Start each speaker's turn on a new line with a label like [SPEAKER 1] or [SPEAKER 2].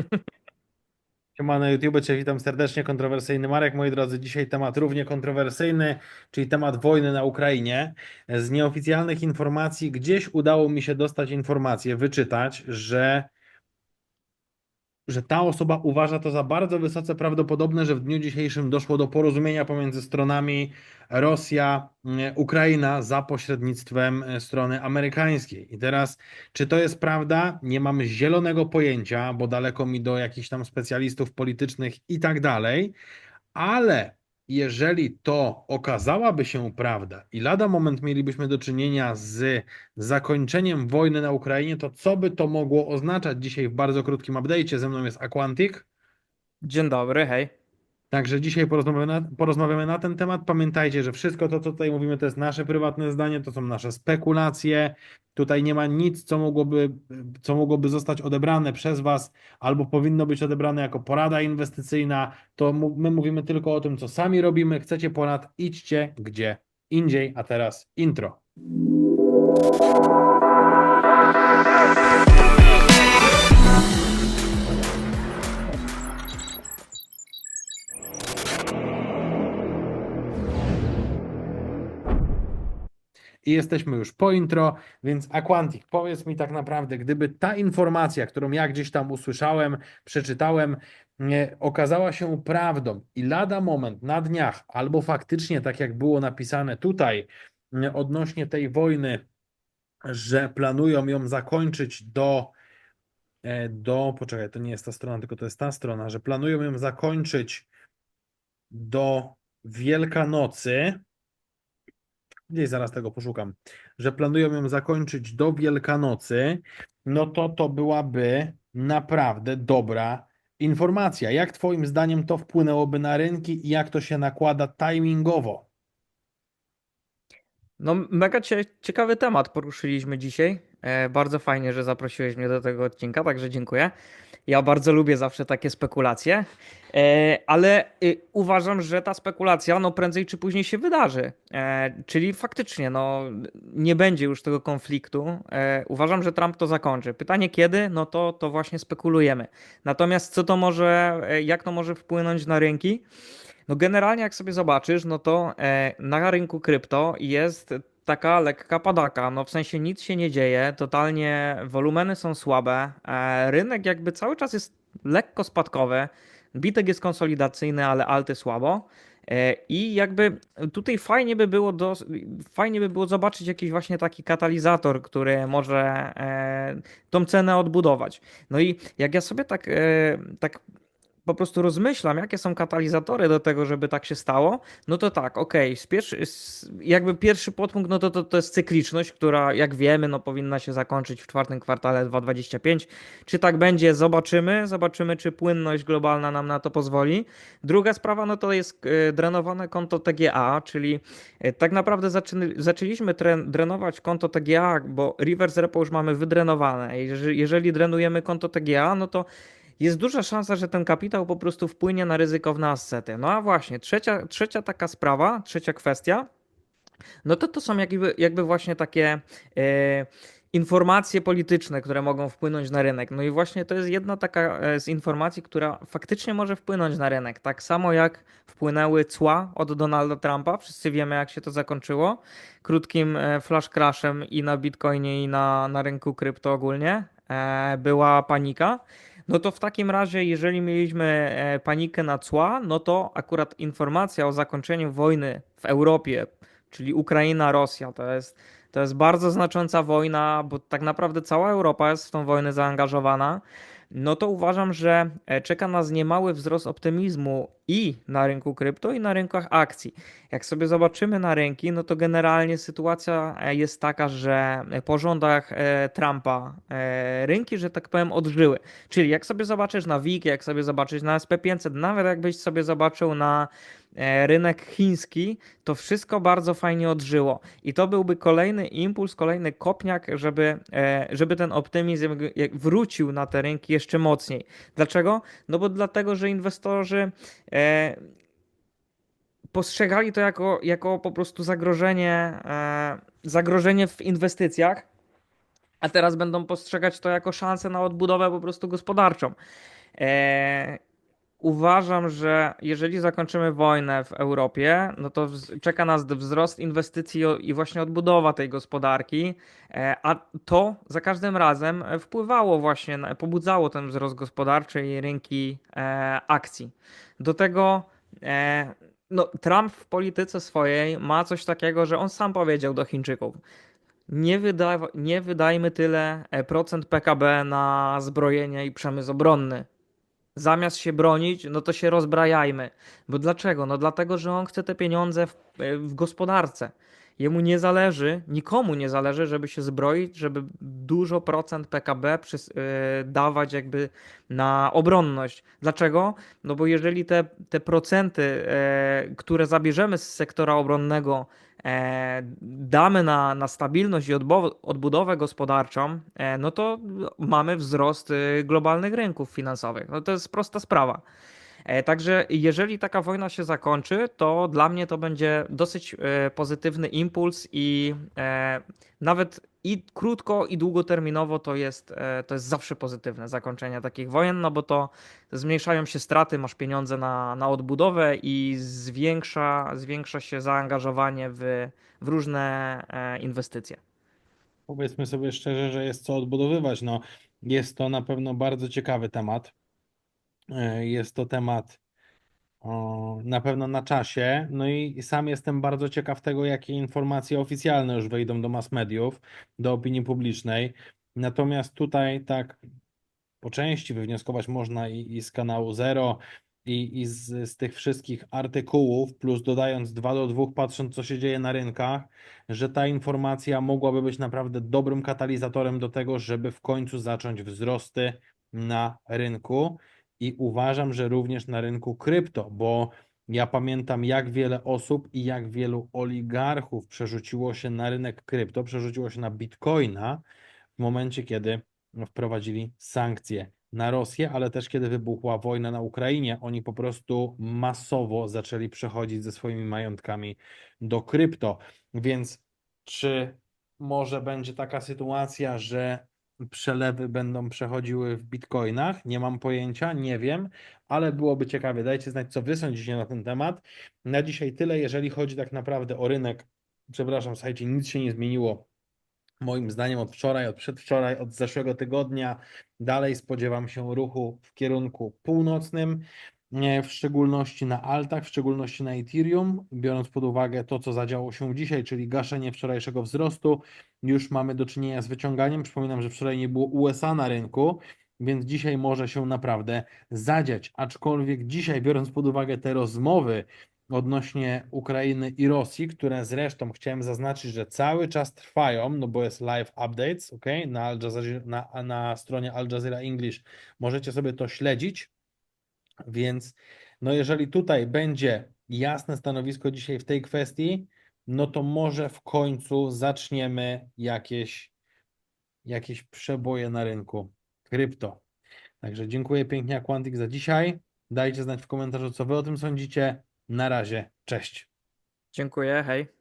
[SPEAKER 1] Siema na YouTube, Cię witam serdecznie, kontrowersyjny Marek. Moi drodzy, dzisiaj temat równie kontrowersyjny, czyli temat wojny na Ukrainie. Z nieoficjalnych informacji gdzieś udało mi się dostać informację, wyczytać, że, że ta osoba uważa to za bardzo wysoce prawdopodobne, że w dniu dzisiejszym doszło do porozumienia pomiędzy stronami Rosja, e, Ukraina za pośrednictwem e, strony amerykańskiej. I teraz, czy to jest prawda? Nie mam zielonego pojęcia, bo daleko mi do jakichś tam specjalistów politycznych i tak dalej, ale jeżeli to okazałaby się prawda i lada moment mielibyśmy do czynienia z zakończeniem wojny na Ukrainie, to co by to mogło oznaczać dzisiaj w bardzo krótkim update'cie? Ze mną jest Aquantic.
[SPEAKER 2] Dzień dobry, hej.
[SPEAKER 1] Także dzisiaj porozmawiamy na, porozmawiamy na ten temat. Pamiętajcie, że wszystko to, co tutaj mówimy, to jest nasze prywatne zdanie, to są nasze spekulacje. Tutaj nie ma nic, co mogłoby, co mogłoby zostać odebrane przez Was, albo powinno być odebrane jako porada inwestycyjna. To my mówimy tylko o tym, co sami robimy. Chcecie porad, idźcie gdzie indziej. A teraz intro. I jesteśmy już po intro, więc Aquantic, powiedz mi tak naprawdę, gdyby ta informacja, którą ja gdzieś tam usłyszałem, przeczytałem, nie, okazała się prawdą i lada moment na dniach, albo faktycznie tak jak było napisane tutaj nie, odnośnie tej wojny, że planują ją zakończyć do, e, do, poczekaj, to nie jest ta strona, tylko to jest ta strona, że planują ją zakończyć do Wielkanocy, gdzieś zaraz tego poszukam, że planują ją zakończyć do Wielkanocy, no to to byłaby naprawdę dobra informacja. Jak Twoim zdaniem to wpłynęłoby na rynki i jak to się nakłada timingowo?
[SPEAKER 2] No, mega cie, ciekawy temat poruszyliśmy dzisiaj. E, bardzo fajnie, że zaprosiłeś mnie do tego odcinka, także dziękuję. Ja bardzo lubię zawsze takie spekulacje, e, ale y, uważam, że ta spekulacja no, prędzej czy później się wydarzy. E, czyli faktycznie no, nie będzie już tego konfliktu. Uważam, że Trump to zakończy. Pytanie kiedy? No to, to właśnie spekulujemy. Natomiast co to może, jak to może wpłynąć na rynki? No generalnie jak sobie zobaczysz, no to na rynku krypto jest taka lekka padaka, no w sensie nic się nie dzieje, totalnie wolumeny są słabe, e, rynek jakby cały czas jest lekko spadkowy, bitek jest konsolidacyjny, ale alty słabo. E, I jakby tutaj fajnie by było do, fajnie by było zobaczyć jakiś właśnie taki katalizator, który może e, tą cenę odbudować. No i jak ja sobie tak, tak po prostu rozmyślam, jakie są katalizatory do tego, żeby tak się stało, no to tak, okej, z pierwszy, jakby pierwszy podpunkt, no to, to to jest cykliczność, która jak wiemy, no powinna się zakończyć w czwartym kwartale 2025. Czy tak będzie, zobaczymy, zobaczymy, czy płynność globalna nam na to pozwoli. Druga sprawa, no to jest e, drenowane konto TGA, czyli e, tak naprawdę zaczęliśmy tren, drenować konto TGA, bo reverse repo już mamy wydrenowane. Jeżeli, jeżeli drenujemy konto TGA, no to jest duża szansa, że ten kapitał po prostu wpłynie na ryzykowne asety. No a właśnie, trzecia, trzecia taka sprawa, trzecia kwestia, no to to są jakby, jakby właśnie takie e, informacje polityczne, które mogą wpłynąć na rynek. No i właśnie to jest jedna taka e, z informacji, która faktycznie może wpłynąć na rynek. Tak samo jak wpłynęły cła od Donalda Trumpa. Wszyscy wiemy, jak się to zakończyło. Krótkim e, flash crashem i na Bitcoinie, i na, na rynku krypto ogólnie. Była panika. No to w takim razie, jeżeli mieliśmy e, panikę na cła, no to akurat informacja o zakończeniu wojny w Europie, czyli Ukraina, Rosja, to jest, to jest bardzo znacząca wojna, bo tak naprawdę cała Europa jest w tą wojnę zaangażowana. No to uważam, że e, czeka nas niemały wzrost optymizmu i na rynku krypto, i na rynkach akcji. Jak sobie zobaczymy na rynki, no to generalnie sytuacja e, jest taka, że po rządach e, Trumpa e, rynki, że tak powiem, odżyły. Czyli jak sobie zobaczysz na WIG, jak sobie zobaczysz na SP500, nawet jakbyś sobie zobaczył na e, rynek chiński, to wszystko bardzo fajnie odżyło. I to byłby kolejny impuls, kolejny kopniak, żeby, e, żeby ten optymizm wrócił na te rynki jeszcze mocniej. Dlaczego? No bo dlatego, że inwestorzy e, postrzegali to jako, jako po prostu zagrożenie, e, zagrożenie w inwestycjach, a teraz będą postrzegać to jako szansę na odbudowę po prostu gospodarczą. Uważam, że jeżeli zakończymy wojnę w Europie, no to czeka nas wzrost inwestycji i właśnie odbudowa tej gospodarki, e, a to za każdym razem e, wpływało właśnie, pobudzało ten wzrost gospodarczy i rynki e, akcji. Do tego no, Trump w polityce swojej ma coś takiego, że on sam powiedział do Chińczyków, nie, wyda, nie wydajmy tyle procent PKB na zbrojenie i przemysł obronny zamiast się bronić, no to się rozbrajajmy. Bo dlaczego? No dlatego, że on chce te pieniądze w, w gospodarce. Jemu nie zależy, nikomu nie zależy, żeby się zbroić, żeby dużo procent PKB przys- y, dawać jakby na obronność. Dlaczego? No bo jeżeli te, te procenty, e, które zabierzemy z sektora obronnego, e, damy na, na stabilność i odbudowę gospodarczą, e, no to mamy wzrost globalnych rynków finansowych. No to jest prosta sprawa. E, Także jeżeli taka wojna się zakończy, to dla mnie to będzie dosyć e, pozytywny impuls i e, nawet i krótko i długoterminowo to jest, to jest zawsze pozytywne zakończenie takich wojen, no bo to zmniejszają się straty, masz pieniądze na, na odbudowę i zwiększa, zwiększa się zaangażowanie w, w różne inwestycje.
[SPEAKER 1] Powiedzmy sobie szczerze, że jest co odbudowywać. No, jest to na pewno bardzo ciekawy temat. E, Jest to temat na pewno na czasie. No i sam jestem bardzo ciekaw tego, jakie informacje oficjalne już wejdą do mass mediów, do opinii publicznej. Natomiast tutaj tak po części wywnioskować można i, i z kanału Zero, i, i z, z tych wszystkich artykułów, plus dodając 2 do 2, patrząc co się dzieje na rynkach, że ta informacja mogłaby być naprawdę dobrym katalizatorem do tego, żeby w końcu zacząć wzrosty na rynku. I uważam, że również na rynku krypto, bo ja pamiętam, jak wiele osób i jak wielu oligarchów przerzuciło się na rynek krypto, przerzuciło się na bitcoina w momencie, kiedy wprowadzili sankcje na Rosję, ale też kiedy wybuchła wojna na Ukrainie, oni po prostu masowo zaczęli przechodzić ze swoimi majątkami do krypto. Więc czy może będzie taka sytuacja, że przelewy będą przechodziły w bitcoinach? Nie mam pojęcia, nie wiem, ale byłoby ciekawie. Dajcie znać, co wy sądzicie na ten temat. Na dzisiaj tyle, jeżeli chodzi tak naprawdę o rynek. Przepraszam, słuchajcie, nic się nie zmieniło. Moim zdaniem od wczoraj, od przedwczoraj, od zeszłego tygodnia dalej spodziewam się ruchu w kierunku północnym, w szczególności na altach, w szczególności na Ethereum, biorąc pod uwagę to, co zadziało się dzisiaj, czyli gaszenie wczorajszego wzrostu, już mamy do czynienia z wyciąganiem. Przypominam, że wczoraj nie było USA na rynku, więc dzisiaj może się naprawdę zadziać. Aczkolwiek dzisiaj, biorąc pod uwagę te rozmowy, odnośnie Ukrainy i Rosji, które zresztą chciałem zaznaczyć, że cały czas trwają, no bo jest live updates, ok, na, Al Jazeera, na, na stronie Al Jazeera English możecie sobie to śledzić, więc no jeżeli tutaj będzie jasne stanowisko dzisiaj w tej kwestii, no to może w końcu zaczniemy jakieś, jakieś przeboje na rynku krypto. Także dziękuję pięknie Aquantic za dzisiaj. Dajcie znać w komentarzu, co wy o tym sądzicie. Na razie, cześć.
[SPEAKER 2] Dziękuję, hej.